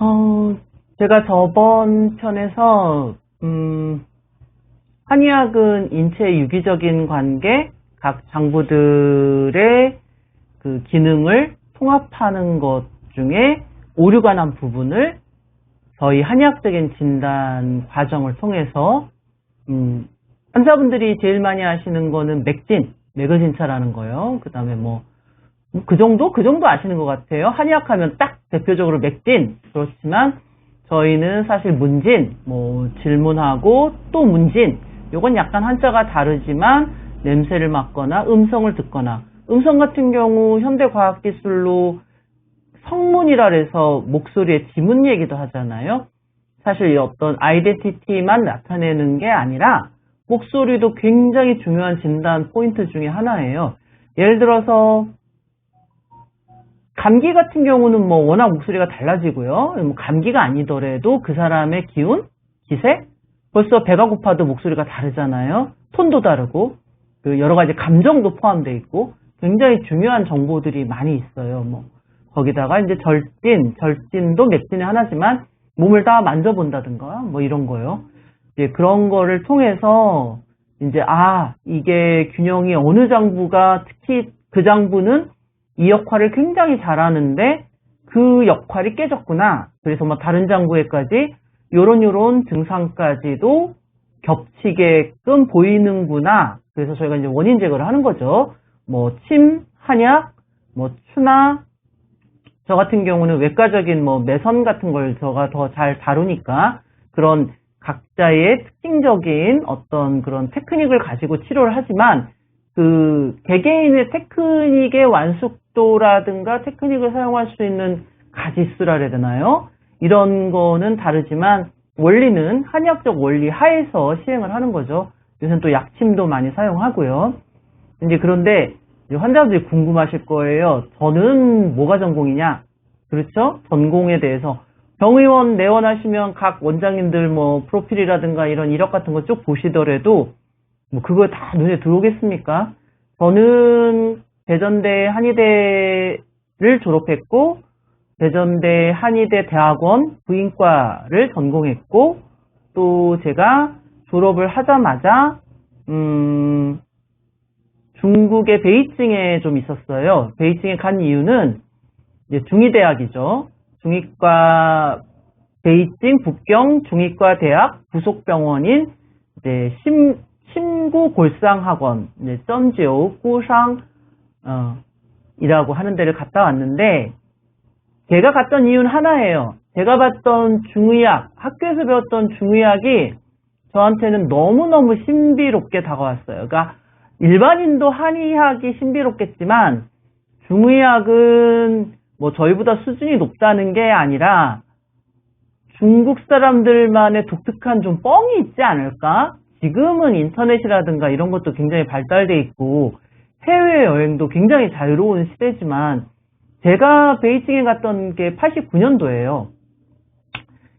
어, 제가 저번 편에서, 음, 한의학은 인체의 유기적인 관계, 각 장부들의 그 기능을 통합하는 것 중에 오류가 난 부분을 저희 한의학적인 진단 과정을 통해서, 음, 환자분들이 제일 많이 하시는 거는 맥진, 맥의진찰하는 거요. 그 다음에 뭐, 그 정도? 그 정도 아시는 것 같아요. 한의학 하면 딱 대표적으로 맥진. 그렇지만 저희는 사실 문진, 뭐 질문하고 또 문진. 요건 약간 한자가 다르지만 냄새를 맡거나 음성을 듣거나 음성 같은 경우 현대 과학 기술로 성문이라 해서 목소리의 지문 얘기도 하잖아요. 사실 이 어떤 아이덴티티만 나타내는 게 아니라 목소리도 굉장히 중요한 진단 포인트 중에 하나예요. 예를 들어서 감기 같은 경우는 뭐 워낙 목소리가 달라지고요. 뭐 감기가 아니더라도 그 사람의 기운, 기색, 벌써 배가 고파도 목소리가 다르잖아요. 톤도 다르고 그 여러 가지 감정도 포함되어 있고 굉장히 중요한 정보들이 많이 있어요. 뭐 거기다가 이제 절진, 절진도 맥진의 하나지만 몸을 다 만져본다든가 뭐 이런 거요. 이제 그런 거를 통해서 이제 아 이게 균형이 어느 장부가 특히 그 장부는 이 역할을 굉장히 잘하는데 그 역할이 깨졌구나. 그래서 뭐 다른 장부에까지 요런 요런 증상까지도 겹치게끔 보이는구나. 그래서 저희가 이제 원인 제거를 하는 거죠. 뭐 침, 한약, 뭐 추나 저 같은 경우는 외과적인 뭐 매선 같은 걸 저가 더 잘 다루니까 그런 각자의 특징적인 어떤 그런 테크닉을 가지고 치료를 하지만 그 개개인의 테크닉의 완숙도라든가 테크닉을 사용할 수 있는 가지수라 해야 되나요? 이런 거는 다르지만 원리는 한의학적 원리 하에서 시행을 하는 거죠. 요새는 또 약침도 많이 사용하고요. 이제 그런데 환자분들이 궁금하실 거예요. 저는 뭐가 전공이냐? 그렇죠? 전공에 대해서 병의원 내원하시면 각 원장님들 뭐 프로필이라든가 이런 이력 같은 거 쭉 보시더라도 뭐 그거 다 눈에 들어오겠습니까? 저는 대전대 한의대를 졸업했고 대전대 한의대 대학원 부인과를 전공했고 또 제가 졸업을 하자마자 음 중국의 베이징에 좀 있었어요. 베이징에 간 이유는 중의대학이죠. 중의과 베이징 북경 중의과 대학 부속병원인 이제 심 심구 골상학원 이제 쩐지오 꾸상 어, 이라고 하는 데를 갔다 왔는데 제가 갔던 이유는 하나예요. 제가 봤던 중의학 학교에서 배웠던 중의학이 저한테는 너무너무 신비롭게 다가왔어요. 그러니까 일반인도 한의학이 신비롭겠지만 중의학은 뭐 저희보다 수준이 높다는 게 아니라 중국 사람들만의 독특한 좀 뻥이 있지 않을까? 지금은 인터넷이라든가 이런 것도 굉장히 발달돼 있고 해외여행도 굉장히 자유로운 시대지만 제가 베이징에 갔던 게 89년도예요.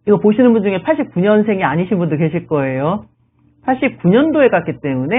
이거 보시는 분 중에 89년생이 아니신 분도 계실 거예요. 89년도에 갔기 때문에